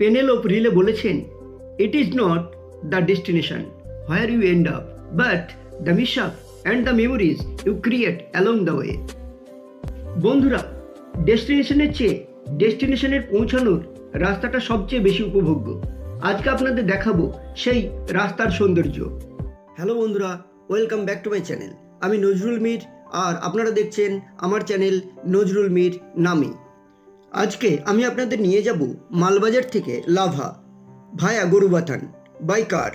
Penelope Riley বলেছেন it is not the destination where you end up but the mishap and the memories you create along the way বন্ধুরা, ডেস্টিনেশনের চেয়ে ডেস্টিনেশনের পৌঁছানোর রাস্তাটা সবচেয়ে বেশি উপভোগ্য। আজকে আপনাদের দেখাবো সেই রাস্তার সৌন্দর্য। হ্যালো বন্ধুরা, welcome back to my channel. আমি নজরুল মির, আর আপনারা দেখছেন আমার চ্যানেল নজরুল মির নামে। আজকে আমি আপনাদের নিয়ে যাব মালবাজার থেকে Lava, via Gorubathan, by car.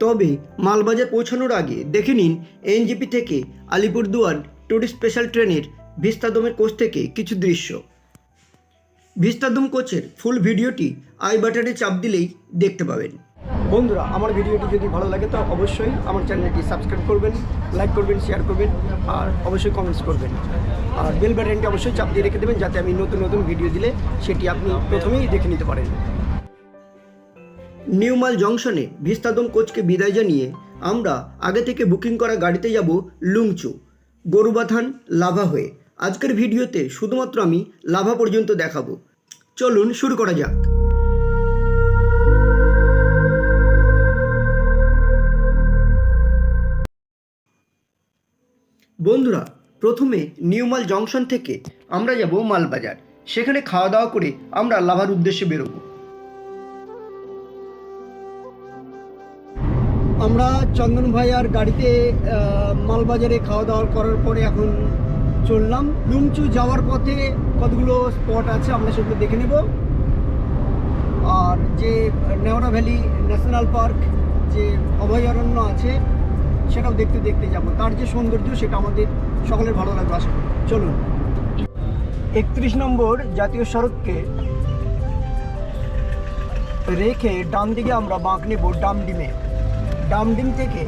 তবে মালবাজার পৌঁছানোর আগে দেখে নিন এনজিপি থেকে আলিপুরদুয়ার টুরিস্ট স্পেশাল ট্রেনের ভিস্তাদমের কোচ থেকে কিছু দৃশ্য। ভিস্তাদম কোচের ফুল ভিডিওটি আই বাটনে চাপ দিলেই দেখতে পাবেন। বন্ধুরা, আমার ভিডিওটি যদি ভালো লাগে, তো অবশ্যই আমার চ্যানেলটি সাবস্ক্রাইব করবেন, লাইক করবেন, শেয়ার করবেন, আর অবশ্যই কমেন্টস করবেন। আর বেল বাটনটি অবশ্যই চাপ দিয়ে রেখে দেবেন, যাতে আমি নতুন নতুন ভিডিও দিলে সেটি আপনি প্রথমেই দেখে নিতে পারেন। নিউমাল জংশনে ভিস্তাদম কোচকে বিদায় জানিয়ে আমরা আগে থেকে বুকিং করা গাড়িতে যাব লুংচু, গরুবাথান, লাভা হয়ে। আজকের ভিডিওতে শুধুমাত্র আমি লাভা পর্যন্ত দেখাবো। চলুন শুরু করা যাক। বন্ধুরা, প্রথমে নিউমাল জংশন থেকে আমরা যাব মালবাজার। সেখানে খাওয়া দাওয়া করে আমরা লাভার উদ্দেশ্যে বেরোবো। আমরা চন্দন ভাই আর গাড়িতে মালবাজারে খাওয়া দাওয়া করার পরে এখন চললাম। লুমচু যাওয়ার পথে কতগুলো স্পট আছে আমরা সেগুলো দেখে নেব। আর যে নেওড়া ভ্যালি ন্যাশনাল পার্ক, যে অভয়ারণ্য আছে সেটাও দেখতে দেখতে যাব। তার যে সৌন্দর্য সেটা আমাদের সকলের ভালো লাগবে আশা চলুন। একত্রিশ নম্বর জাতীয় সড়ককে রেখে ডান দিকে আমরা বাঁক নেব ডামডিমে ডামডিম থেকে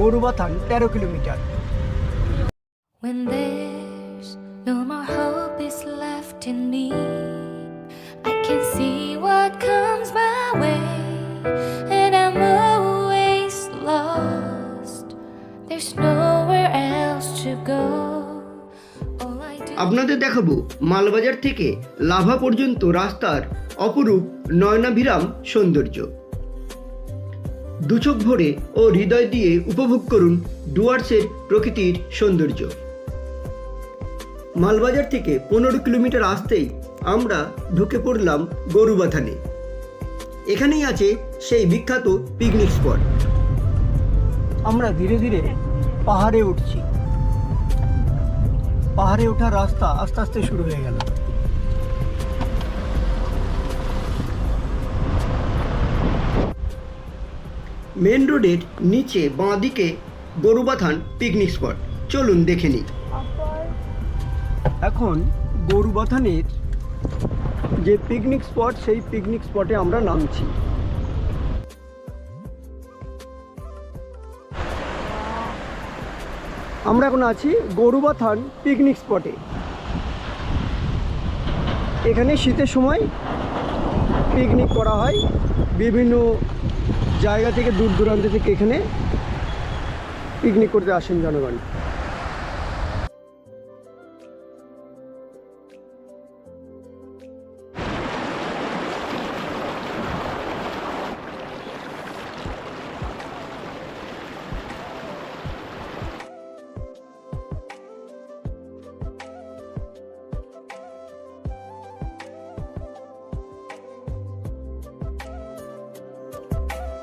বড়ুবাথান তেরো kilometre. When there's no more hope is left in me, I can see what comes আপনাদের দেখাবো মালবাজার থেকে লাভা পর্যন্ত রাস্তার অপরূপ নয়নাভিরাম সৌন্দর্য। দুচোখ ভরে ও হৃদয় দিয়ে উপভোগ করুন ডুয়ার্সের প্রকৃতির সৌন্দর্য। মালবাজার থেকে পনেরো কিলোমিটার আসতেই আমরা ঢুকে পড়লাম গরুবাথানে। এখানেই আছে সেই বিখ্যাত পিকনিক স্পট আমরা ধীরে ধীরে পাহাড়ে উঠছি। পাহাড়ে ওঠার রাস্তা আস্তে আস্তে শুরু হয়ে গেল। মেন রোডের নিচে বাঁ দিকে গরুবাথান পিকনিক স্পট চলুন দেখে নিই। এখন গরুবাথানের যে পিকনিক স্পট সেই পিকনিক স্পটে আমরা নামছি। আমরা এখন আছি গরুবা থান পিকনিক স্পটে এখানে শীতের সময় পিকনিক করা হয় বিভিন্ন জায়গা থেকে দূর দূরান্ত থেকে এখানে পিকনিক করতে আসেন জনগণ।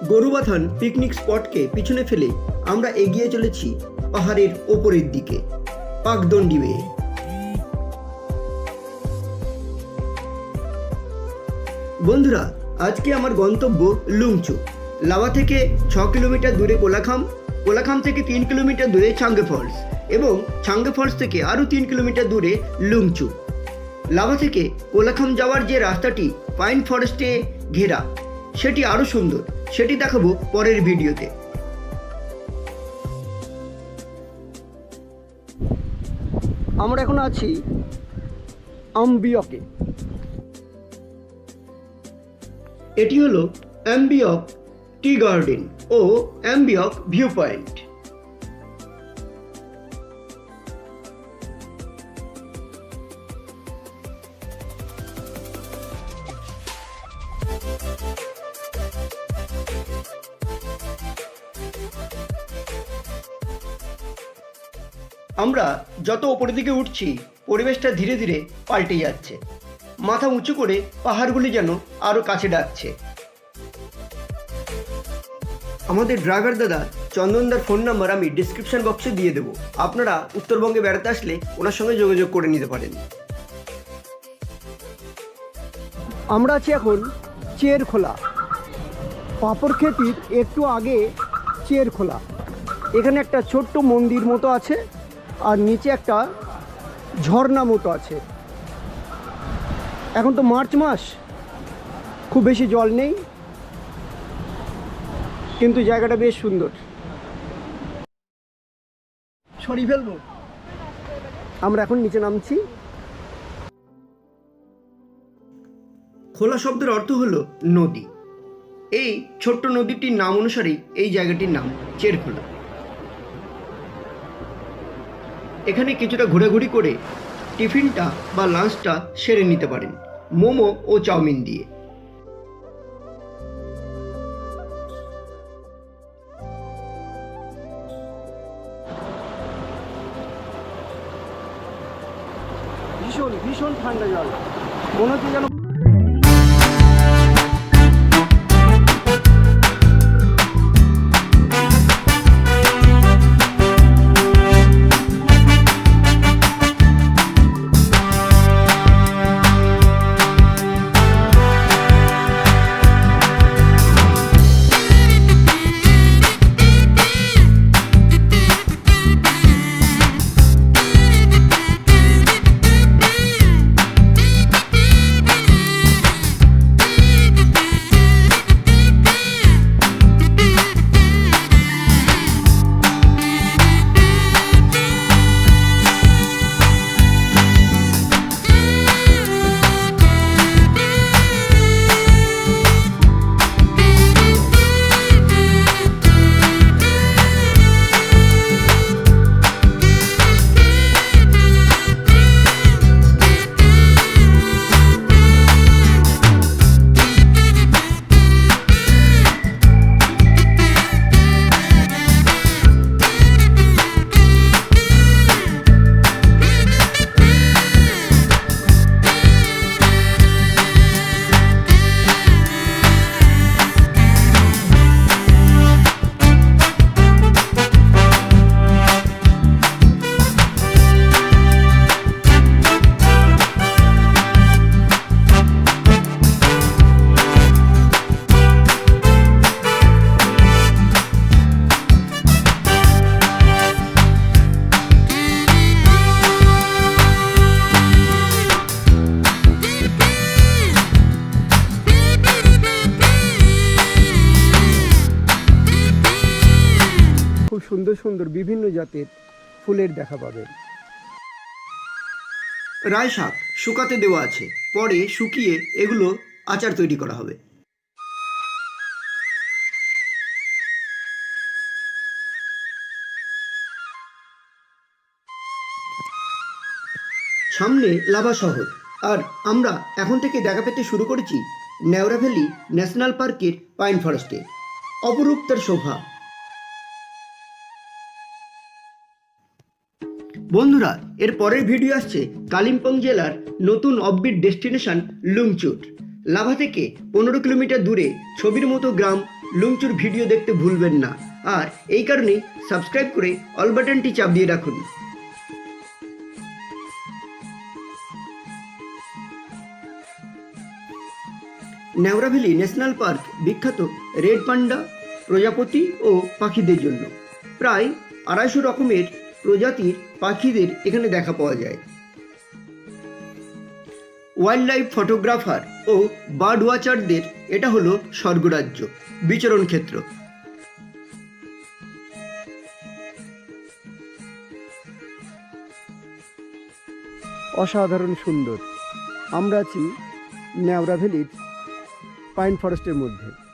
গরুবাথান পিকনিক স্পটকে পিছনে ফেলে আমরা এগিয়ে চলেছি পাহাড়ের ওপরের দিকে পাকদণ্ডি বেয়ে বন্ধুরা, আজকে আমার গন্তব্য লুংচু। লাভা থেকে ছ কিলোমিটার দূরে কোলাখাম কোলাখাম থেকে তিন কিলোমিটার দূরে ছাঙ্গে ফলস এবং ছাঙ্গে ফলস থেকে আরও তিন কিলোমিটার দূরে লুংচু। লাভা থেকে কোলাখাম যাওয়ার যে রাস্তাটি পাইন ফরেস্টে ঘেরা সেটি আরও সুন্দর। সেটি দেখাবো পরের ভিডিওতে। আমরা এখন আছি আম্বিয়কে এটি হলো অ্যাম্বিয়ক টি গার্ডেন ও অ্যাম্বিয়ক ভিউ পয়েন্ট আমরা যত ওপরের দিকে উঠছি, পরিবেশটা ধীরে ধীরে পাল্টে যাচ্ছে। মাথা উঁচু করে পাহাড়গুলি যেন আরও কাছে ডাকছে। আমাদের ড্রাইভার দাদা চন্দনদার ফোন নাম্বার আমি ডিসক্রিপশন বক্সে দিয়ে দেবো। আপনারা উত্তরবঙ্গে বেড়াতে আসলে ওনার সঙ্গে যোগাযোগ করে নিতে পারেন। আমরা আছি এখন চের খোলা পাপড় খেতির একটু আগে চের খোলা এখানে একটা ছোট্ট মন্দির মতো আছে। আর নিচে একটা ঝর্ণা মতো আছে। এখন তো মার্চ মাস, খুব বেশি জল নেই, কিন্তু জায়গাটা বেশ সুন্দর। সরি ফেলব। আমরা এখন নিচে নামছি। খোলা শব্দের অর্থ হলো নদী। এই ছোট্ট নদীটির নাম অনুসারেই এই জায়গাটির নাম চেরখোলা। এখানে কিছুটা ঘোরাঘুরি করে টিফিনটা বা লাঞ্চটা সেরে নিতে পারেন। মোমো ও চাউমিন দিয়ে। ভীষণ ভীষণ ঠান্ডা জল। মনে হচ্ছে যেন সুন্দর সুন্দর বিভিন্ন জাতের ফুলের দেখা পাবেন রায় শাক শুকাতে দেওয়া আছে। পরে শুকিয়ে এগুলো আচার তৈরি করা হবে। সামনে লাভা শহর। আর আমরা এখন থেকে দেখা পেতে শুরু করেছি নেওরা ভ্যালি ন্যাশনাল পার্কের পাইন ফরেস্টে। অপরূপ তার শোভা। বন্ধুরা, এর পরের ভিডিও আসছে কালিম্পং জেলার নতুন অববিট ডেস্টিনেশন লুংচুর। লাভা থেকে পনেরো কিলোমিটার দূরে ছবির মতো গ্রাম লুংচুর ভিডিও দেখতে ভুলবেন না। আর এই কারণেই সাবস্ক্রাইব করে অল বাটনটি চাপ দিয়ে রাখুন। নেওরাভ্যালি ন্যাশনাল পার্ক বিখ্যাত রেড পান্ডা প্রজাপতি ও পাখিদের জন্য। প্রায় আড়াইশো রকমের প্রজাতির পাখিদের এখানে দেখা পাওয়া যায়। ওয়াইল্ড লাইফ ফটোগ্রাফার ও বার্ড ওয়াচারদের এটা হলো স্বর্গরাজ্য, বিচরণ ক্ষেত্র। অসাধারণ সুন্দর। আমরা আছি ন্যাওরা ভ্যালির পাইন ফরেস্টের মধ্যে।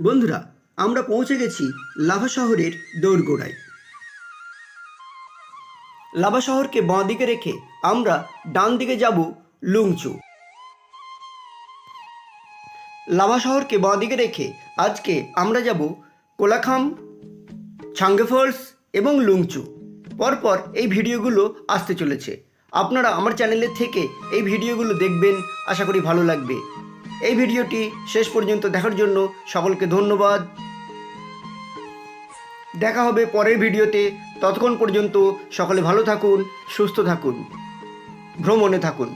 বন্ধুরা, আমরা পৌঁছে গেছি লাভা শহরের দৌড়গোড়ায় লাভা শহরকে বাঁ দিকে রেখে আমরা ডান দিকে যাব লুংচু। লাভা শহরকে বাঁ দিকে রেখে আজকে আমরা যাব কোলাখাম, ছাঙ্গে ফলস এবং লুংচু। পরপর এই ভিডিওগুলো আসতে চলেছে। আপনারা আমার চ্যানেলের থেকে এই ভিডিওগুলো দেখবেন, আশা করি ভালো লাগবে। এই ভিডিওটি শেষ পর্যন্ত দেখার জন্য সকলকে ধন্যবাদ। দেখা হবে পরের ভিডিওতে। ততক্ষণ পর্যন্ত সকলে ভালো থাকুন, সুস্থ থাকুন, ভ্রমণে থাকুন।